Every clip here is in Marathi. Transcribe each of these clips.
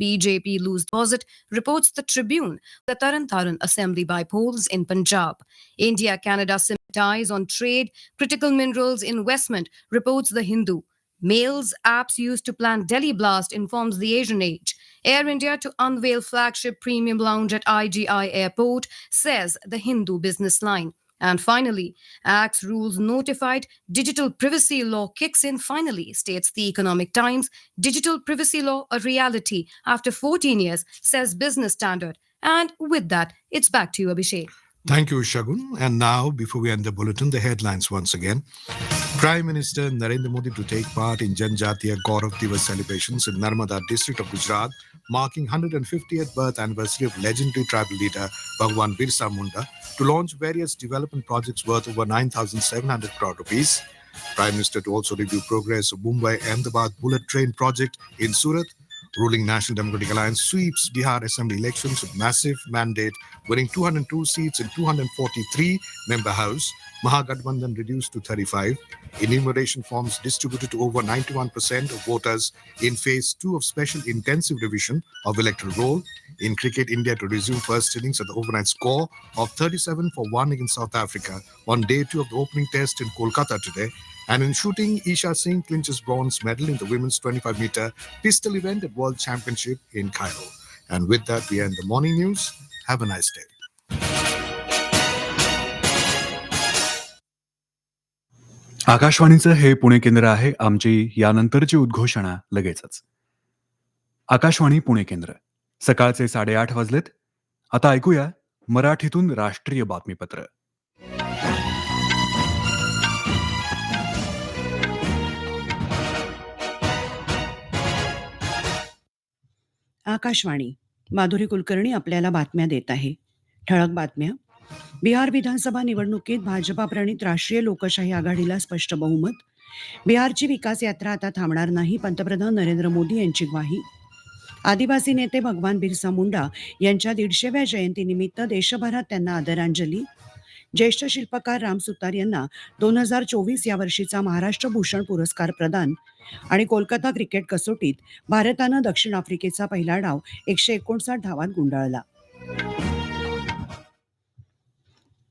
BJP lose deposit, reports the Tribune. The Taran Taran Assembly by polls in Punjab. India Canada ties on trade, critical minerals investment, reports the Hindu. Mails apps used to plan Delhi blast informs the Asian Age. Air India to unveil flagship premium lounge at IGI airport, says the Hindu business line. And finally, Act's rules notified digital privacy law kicks in finally, states the Economic Times. Digital privacy law a reality after 14 years, says Business Standard. And with that, it's back to you, Abhishek. Thank you, Shagun. And now, before we end the bulletin, the headlines once again. Prime Minister Narendra Modi to take part in Janjatiya Gaurav Divas celebrations in Narmada district of Gujarat, marking 150th birth anniversary of legendary tribal leader Bhagwan Birsa Munda, to launch various development projects worth over 9,700 crore rupees. Prime Minister to also review progress of Mumbai Ahmedabad bullet train project in Surat. Ruling National Democratic Alliance sweeps Bihar Assembly elections with massive mandate, winning 202 seats in 243 member House. Mahagathbandhan reduced to 35. Enumeration forms distributed to over 91% of voters in phase 2 of special intensive revision of electoral roll. In cricket, India to resume first innings at the overnight score of 37 for 1 against South Africa on day 2 of the opening test in Kolkata today. And in shooting, Isha Singh clinches bronze medal in the women's 25 meter pistol event at World Championship in Cairo. And with that, we end the morning news. Have a nice day. आकाशवाणीचं हे पुणे केंद्र आहे आमची यानंतरची उद्घोषणा लगेचच. आकाशवाणी पुणे केंद्र. सकाळचे साडेआठ वाजलेत. आता ऐकूया मराठीतून राष्ट्रीय बातमीपत्र. आकाशवाणी माधुरी कुलकर्णी आपल्याला बातम्या देत आहे. ठळक बातम्या बिहार विधानसभा निवडणुकीत भाजपा प्रणित राष्ट्रीय लोकशाही आघाडीला स्पष्ट बहुमत. बिहारची विकास यात्रा आता थांबणार नाही पंतप्रधान नरेंद्र मोदी यांची ग्वाही. आदिवासी नेते भगवान बिरसा मुंडा यांच्या दीडशेव्या जयंतीनिमित्त देशभरात त्यांना आदरांजली. ज्येष्ठ शिल्पकार राम सुतार यांना दोन हजार चोवीस या वर्षीचा महाराष्ट्र भूषण पुरस्कार प्रदान आणि कोलकाता क्रिकेट कसोटीत भारतानं दक्षिण आफ्रिकेचा पहिला डाव एकशे एकोणसाठ धावात गुंडाळला.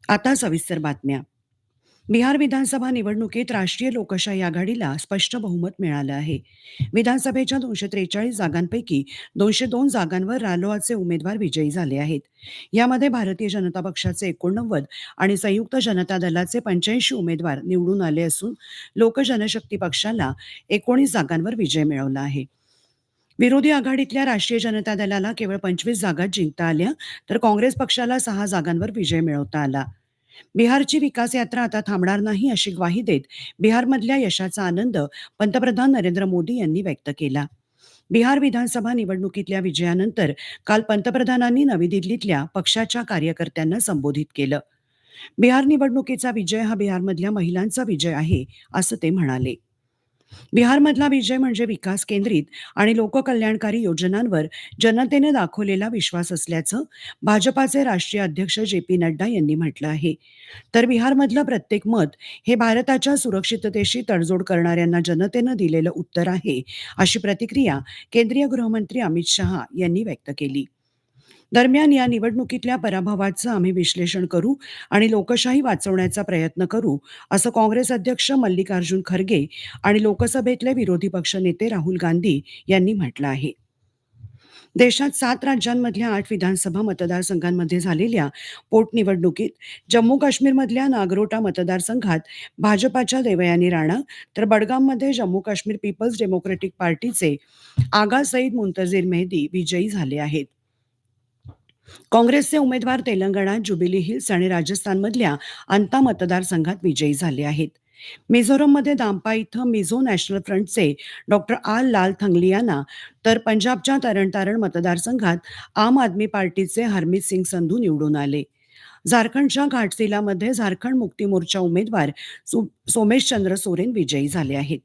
आता सविस्तर बातम्या. बिहार विधानसभा निवडणुकीत राष्ट्रीय लोकशाही आघाडीला स्पष्ट बहुमत मिळालं आहे. विधानसभेच्या दोनशे त्रेचाळीस जागांपैकी दोनशे दोन जागांवर रालोआचे उमेदवार विजयी झाले आहेत. यामध्ये भारतीय जनता पक्षाचे एकोणनव्वद आणि संयुक्त जनता दलाचे पंच्याऐंशी उमेदवार निवडून आले असून लोक जनशक्ती पक्षाला एकोणीस जागांवर विजय मिळवला आहे. विरोधी आघाडीतल्या राष्ट्रीय जनता दलाला केवळ पंचवीस जागा जिंकता आल्या तर काँग्रेस पक्षाला सहा जागांवर विजय मिळवता आला. बिहारची विकास यात्रा आता थांबणार नाही अशी ग्वाही देत बिहारमधल्या यशाचा आनंद पंतप्रधान नरेंद्र मोदी यांनी व्यक्त केला. बिहार विधानसभा निवडणुकीतल्या विजयानंतर काल पंतप्रधानांनी नवी दिल्लीतल्या पक्षाच्या कार्यकर्त्यांना संबोधित केलं. बिहार निवडणुकीचा विजय हा बिहारमधल्या महिलांचा विजय आहे असं ते म्हणाले. बिहारमधला विजय म्हणजे विकास केंद्रित आणि लोककल्याणकारी योजनांवर जनतेने दाखवलेला विश्वास असल्याचं भाजपाचे राष्ट्रीय अध्यक्ष जे पी नड्डा यांनी म्हटलं आहे. तर बिहारमधलं प्रत्येक मत हे भारताच्या सुरक्षिततेशी तडजोड करणाऱ्यांना जनतेनं दिलेलं उत्तर आहे अशी प्रतिक्रिया केंद्रीय गृहमंत्री अमित शहा यांनी व्यक्त केली. दरम्यान या निवडणुकीतल्या पराभवाचं आम्ही विश्लेषण करू आणि लोकशाही वाचवण्याचा प्रयत्न करू असं काँग्रेस अध्यक्ष मल्लिकार्जुन खरगे आणि लोकसभेतले विरोधी पक्षनेते राहुल गांधी यांनी म्हटलं आहे. देशात सात राज्यांमधल्या आठ विधानसभा मतदारसंघांमध्ये झालेल्या पोटनिवडणुकीत जम्मू काश्मीरमधल्या नागरोटा मतदारसंघात भाजपाच्या देवयानी राणा तर बडगाममध्ये जम्मू काश्मीर पीपल्स डेमोक्रेटिक पार्टीचे आगा सईद मुंतझीर मेहदी विजयी झाले आहेत. काँग्रेसचे उमेदवार तेलंगणात जुबिली हिल्स आणि राजस्थानमधल्या अंता मतदारसंघात विजयी झाले आहेत. मिझोरममध्ये दांपा इथं मिझो नॅशनल फ्रंटचे डॉक्टर आल लाल थंगलियाना तर पंजाबच्या तरणतारण मतदारसंघात आम आदमी पार्टीचे हरमीत सिंग संधू निवडून आले. झारखंडच्या घाटसिलामध्ये झारखंड मुक्ती मोर्चा उमेदवार सोमेश चंद्र सोरेन विजयी झाले आहेत.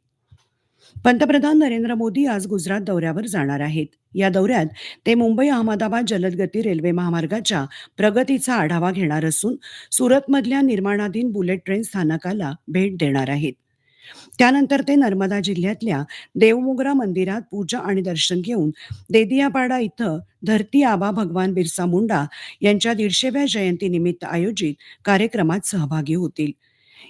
पंतप्रधान नरेंद्र मोदी आज गुजरात दौऱ्यावर जाणार आहेत. या दौऱ्यात ते मुंबई अहमदाबाद जलदगती रेल्वे महामार्गाच्या प्रगतीचा आढावा घेणार असून सुरतमधल्या निर्माणाधीन बुलेट ट्रेन स्थानकाला भेट देणार आहेत. त्यानंतर ते नर्मदा जिल्ह्यातल्या देवमोगरा मंदिरात पूजा आणि दर्शन घेऊन देदियापाडा इथं धरती आबा भगवान बिरसा मुंडा यांच्या दीडशेव्या जयंतीनिमित्त आयोजित कार्यक्रमात सहभागी होतील.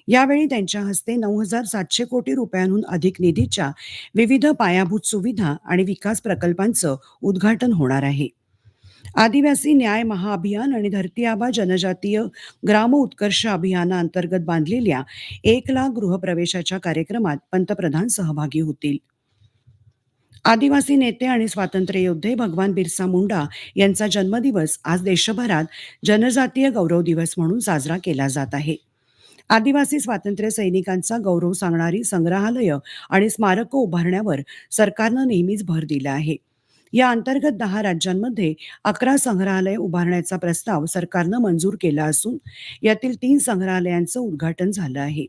यावेळी त्यांच्या हस्ते नऊ हजार सातशे कोटी रुपयांहून अधिक निधीच्या विविध पायाभूत सुविधा आणि विकास प्रकल्पांचं उद्घाटन होणार आहे. आदिवासी न्याय महाअभियान आणि धरती आबा जनजातीय ग्राम उत्कर्ष अभियानाअंतर्गत बांधलेल्या एक लाख गृहप्रवेशाच्या कार्यक्रमात पंतप्रधान सहभागी होतील. आदिवासी नेते आणि स्वातंत्र्य योद्धे भगवान बिरसा मुंडा यांचा जन्मदिवस आज देशभरात जनजातीय गौरव दिवस म्हणून साजरा केला जात आहे. आदिवासी स्वातंत्र्य सैनिकांचा गौरव सांगणारी संग्रहालय आणि स्मारकं उभारण्यावर सरकारनं नेहमीच भर दिला आहे. या अंतर्गत दहा राज्यांमध्ये अकरा संग्रहालय उभारण्याचा प्रस्ताव सरकारनं मंजूर केला असून यातील तीन संग्रहालयांचं उद्घाटन झालं आहे.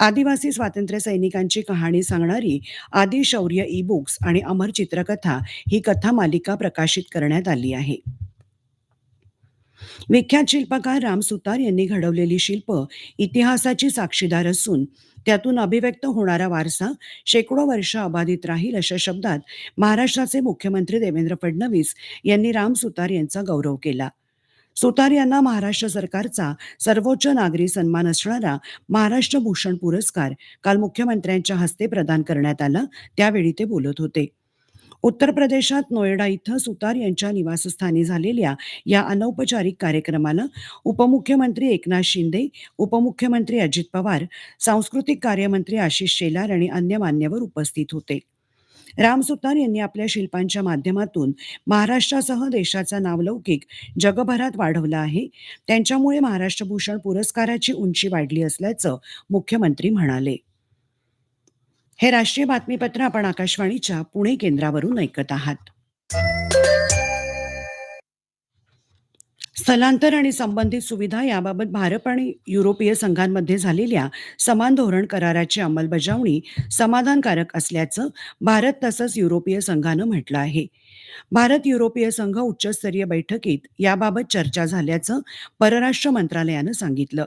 आदिवासी स्वातंत्र्य सैनिकांची कहाणी सांगणारी आदि शौर्य ई बुक्स आणि अमर चित्रकथा ही कथा मालिका प्रकाशित करण्यात आली आहे. विख्यात शिल्पकार राम सुतार यांनी घडवलेली शिल्प इतिहासाची साक्षीदार असून त्यातून अभिव्यक्त होणारा वारसा शेकडो वर्ष अबाधित राहील अशा शब्दात महाराष्ट्राचे मुख्यमंत्री देवेंद्र फडणवीस यांनी राम सुतार यांचा गौरव केला. सुतार यांना महाराष्ट्र सरकारचा सर्वोच्च नागरी सन्मान असणारा महाराष्ट्र भूषण पुरस्कार काल मुख्यमंत्र्यांच्या हस्ते प्रदान करण्यात आला त्यावेळी ते बोलत होते. उत्तर प्रदेशात नोएडा इथं सुतार यांच्या निवासस्थानी झालेल्या या अनौपचारिक कार्यक्रमाला उपमुख्यमंत्री एकनाथ शिंदे उपमुख्यमंत्री अजित पवार सांस्कृतिक कार्यमंत्री आशिष शेलार आणि अन्य मान्यवर उपस्थित होते. राम सुतार यांनी आपल्या शिल्पांच्या माध्यमातून महाराष्ट्रासह देशाचा नावलौकिक जगभरात वाढवला आहे. त्यांच्यामुळे महाराष्ट्र भूषण पुरस्काराची उंची वाढली असल्याचं मुख्यमंत्री म्हणाले. हे राष्ट्रीय बातमीपत्र आपण आकाशवाणीच्या पुणे केंद्रावरून ऐकत आहात. स्थलांतर आणि संबंधित सुविधा याबाबत भारत आणि युरोपीय संघांमध्ये झालेल्या समान धोरण कराराची अंमलबजावणी समाधानकारक असल्याचं भारत तसंच युरोपीय संघानं म्हटलं आहे. भारत युरोपीय संघ उच्चस्तरीय बैठकीत याबाबत चर्चा झाल्याचं परराष्ट्र मंत्रालयानं सांगितलं.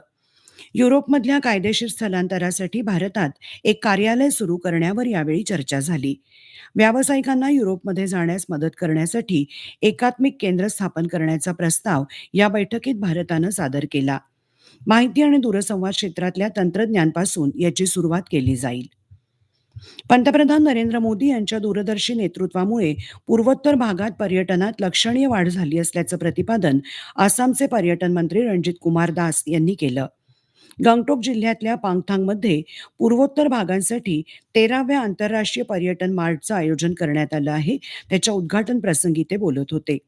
युरोपमधल्या कायदेशीर स्थलांतरासाठी भारतात एक कार्यालय सुरू करण्यावर यावेळी चर्चा झाली. व्यावसायिकांना युरोपमध्ये जाण्यास मदत करण्यासाठी एकात्मिक केंद्र स्थापन करण्याचा प्रस्ताव या बैठकीत भारतानं सादर केला. माहिती आणि दूरसंवाद क्षेत्रातल्या तंत्रज्ञानपासून याची सुरुवात केली जाईल. पंतप्रधान नरेंद्र मोदी यांच्या दूरदर्शी नेतृत्वामुळे पूर्वोत्तर भागात पर्यटनात लक्षणीय वाढ झाली असल्याचं प्रतिपादन आसामचे पर्यटन मंत्री रणजित कुमार दास यांनी केलं. गंगटोक जिल्ह्यातल्या पांगथांगमध्ये पूर्वोत्तर भागांसाठी तेराव्या आंतरराष्ट्रीय पर्यटन मार्टचं आयोजन करण्यात आलं आहे. त्याच्या उद्घाटन प्रसंगी ते बोलत होते.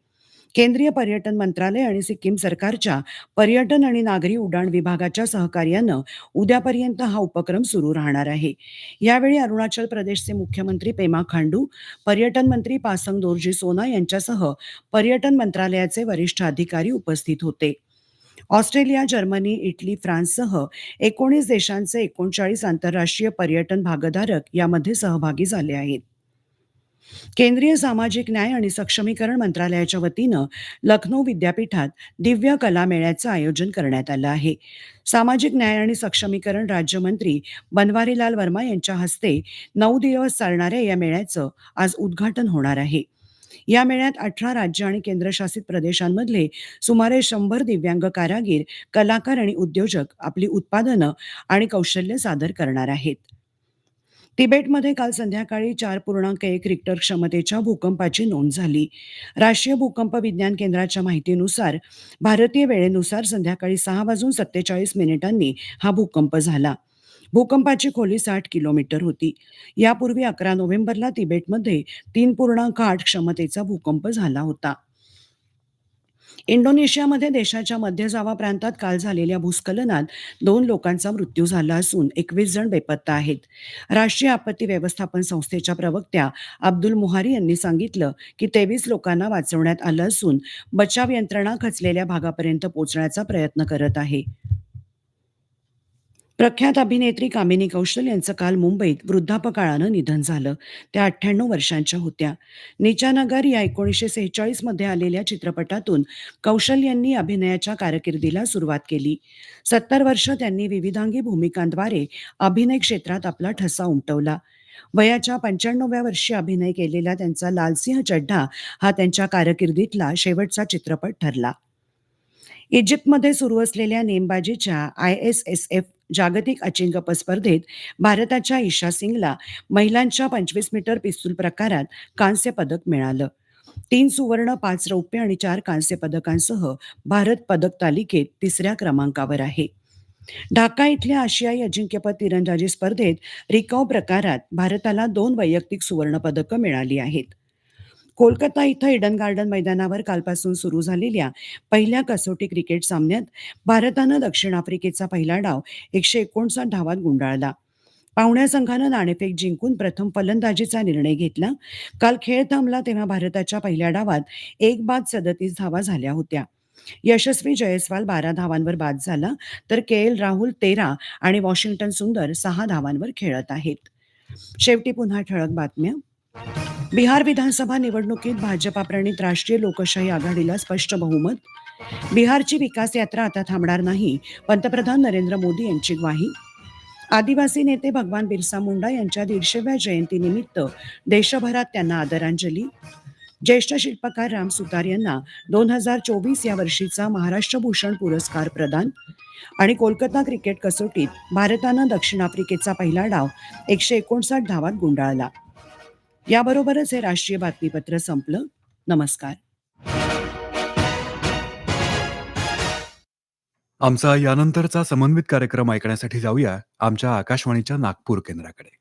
केंद्रीय पर्यटन मंत्रालय आणि सिक्कीम सरकारच्या पर्यटन आणि नागरी उड्डाण विभागाच्या सहकार्यानं उद्यापर्यंत हा उपक्रम सुरू राहणार आहे. यावेळी अरुणाचल प्रदेशचे मुख्यमंत्री पेमा खांडू पर्यटन मंत्री पासंग दोरजी सोना यांच्यासह पर्यटन मंत्रालयाचे वरिष्ठ अधिकारी उपस्थित होते. ऑस्ट्रेलिया जर्मनी इटली फ्रान्ससह एकोणीस देशांचे एकोणचाळीस आंतरराष्ट्रीय पर्यटन भागधारक यामध्ये सहभागी झाले आहेत. केंद्रीय सामाजिक न्याय आणि सक्षमीकरण मंत्रालयाच्या वतीनं लखनौ विद्यापीठात दिव्य कला मेळ्याचं आयोजन करण्यात आलं आहे. सामाजिक न्याय आणि सक्षमीकरण राज्यमंत्री बनवारीलाल वर्मा यांच्या हस्ते नऊ दिवस चालणाऱ्या या मेळ्याचं आज उद्घाटन होणार आहे. या मेळ्यात अठरा राज्य आणि केंद्रशासित प्रदेशांमधले सुमारे शंभर दिव्यांग कारागीर कलाकार आणि उद्योजक आपली उत्पादनं आणि कौशल्य सादर करणार आहेत. तिबेटमध्ये काल संध्याकाळी चार पूर्णांक एक रिक्टर क्षमतेच्या भूकंपाची नोंद झाली. राष्ट्रीय भूकंप विज्ञान केंद्राच्या माहितीनुसार भारतीय वेळेनुसार संध्याकाळी सहा वाजून सत्तेचाळीस मिनिटांनी हा भूकंप झाला. भूकंपाची खोली साठ किलोमीटर होती. यापूर्वी अकरा नोव्हेंबरला तिबेटमध्ये तीन पूर्णांक आठ क्षमतेचा भूकंप झाला होता. इंडोनेशियामध्ये देशाच्या मध्य जावा प्रांतात काल झालेल्या भूस्खलनात दोन लोकांचा मृत्यू झाला असून एकवीस जण बेपत्ता आहेत. राष्ट्रीय आपत्ती व्यवस्थापन संस्थेच्या प्रवक्त्या अब्दुल मुहारी यांनी सांगितलं की तेवीस लोकांना वाचवण्यात आलं असून बचाव यंत्रणा खचलेल्या भागापर्यंत पोहोचण्याचा प्रयत्न करत आहे. प्रख्यात अभिनेत्री कामिनी कौशल यांचं काल मुंबईत वृद्धापकाळानं निधन झालं. त्या अठ्ठ्याण्णव वर्षांच्या होत्या. निचानगर या एकोणीसशे सेहेचाळीसमध्ये आलेल्या चित्रपटातून कौशल यांनी अभिनयाच्या कारकिर्दीला सुरुवात केली. सत्तर वर्ष त्यांनी विविधांगी भूमिकांद्वारे अभिनय क्षेत्रात आपला ठसा उमटवला. वयाच्या पंच्याण्णव्या वर्षी अभिनय केलेला त्यांचा लालसिंह चड्ढा हा त्यांच्या कारकिर्दीतला शेवटचा चित्रपट ठरला. इजिप्तमध्ये सुरू असलेल्या नेमबाजीच्या आय एस एस एफ जागतिक अजिंक्यपद स्पर्धेत भारताच्या ईशा सिंगला महिलांच्या पंचवीस मीटर पिस्तूल प्रकारात कांस्य पदक मिळालं. तीन सुवर्ण पाच रौप्य आणि चार कांस्य पदकांसह भारत पदक तालिकेत तिसऱ्या क्रमांकावर आहे. ढाका इथल्या आशियाई अजिंक्यपद तिरंदाजी स्पर्धेत रिकाव प्रकारात भारताला दोन वैयक्तिक सुवर्ण पदकं मिळाली आहेत. कोलकाता इथं इडन गार्डन मैदानावर कालपासून सुरू झालेल्या पहिल्या कसोटी क्रिकेट सामन्यात भारतानं दक्षिण आफ्रिकेचा पहिला डाव एकशे एकोणसाठ धावात गुंडाळला. पाहुण्या संघानं नाणेफेक जिंकून प्रथम फलंदाजीचा निर्णय घेतला. काल खेळ थांबला तेव्हा भारताच्या पहिल्या डावात एक बाद सदतीस धावा झाल्या होत्या. यशस्वी जयस्वाल बारा धावांवर बाद झाला तर के एल राहुल तेरा आणि वॉशिंग्टन सुंदर सहा धावांवर खेळत आहेत. शेवटी पुन्हा ठळक बातम्या. बिहार विधानसभा निवडणुकीत भाजपा प्रणित राष्ट्रीय लोकशाही आघाडीला स्पष्ट बहुमत? बिहारची विकास यात्रा आता थांबणार नाही पंतप्रधान नरेंद्र मोदी यांची ग्वाही? आदिवासी नेते भगवान बिरसा मुंडा यांच्या दीडशेव्या जयंतीनिमित्त देशभरात त्यांना आदरांजली. ज्येष्ठ शिल्पकार राम सुतार यांना दोन हजार चोवीस या वर्षीचा महाराष्ट्र भूषण पुरस्कार प्रदान. आणि कोलकाता क्रिकेट कसोटीत भारतानं दक्षिण आफ्रिकेचा पहिला डाव एकशे एकोणसाठ धावात गुंडाळला. याबरोबरच हे राष्ट्रीय बातमीपत्र संपलं. नमस्कार. आमचा यानंतरचा समन्वित कार्यक्रम ऐकण्यासाठी जाऊया आमच्या आकाशवाणीच्या नागपूर केंद्राकडे.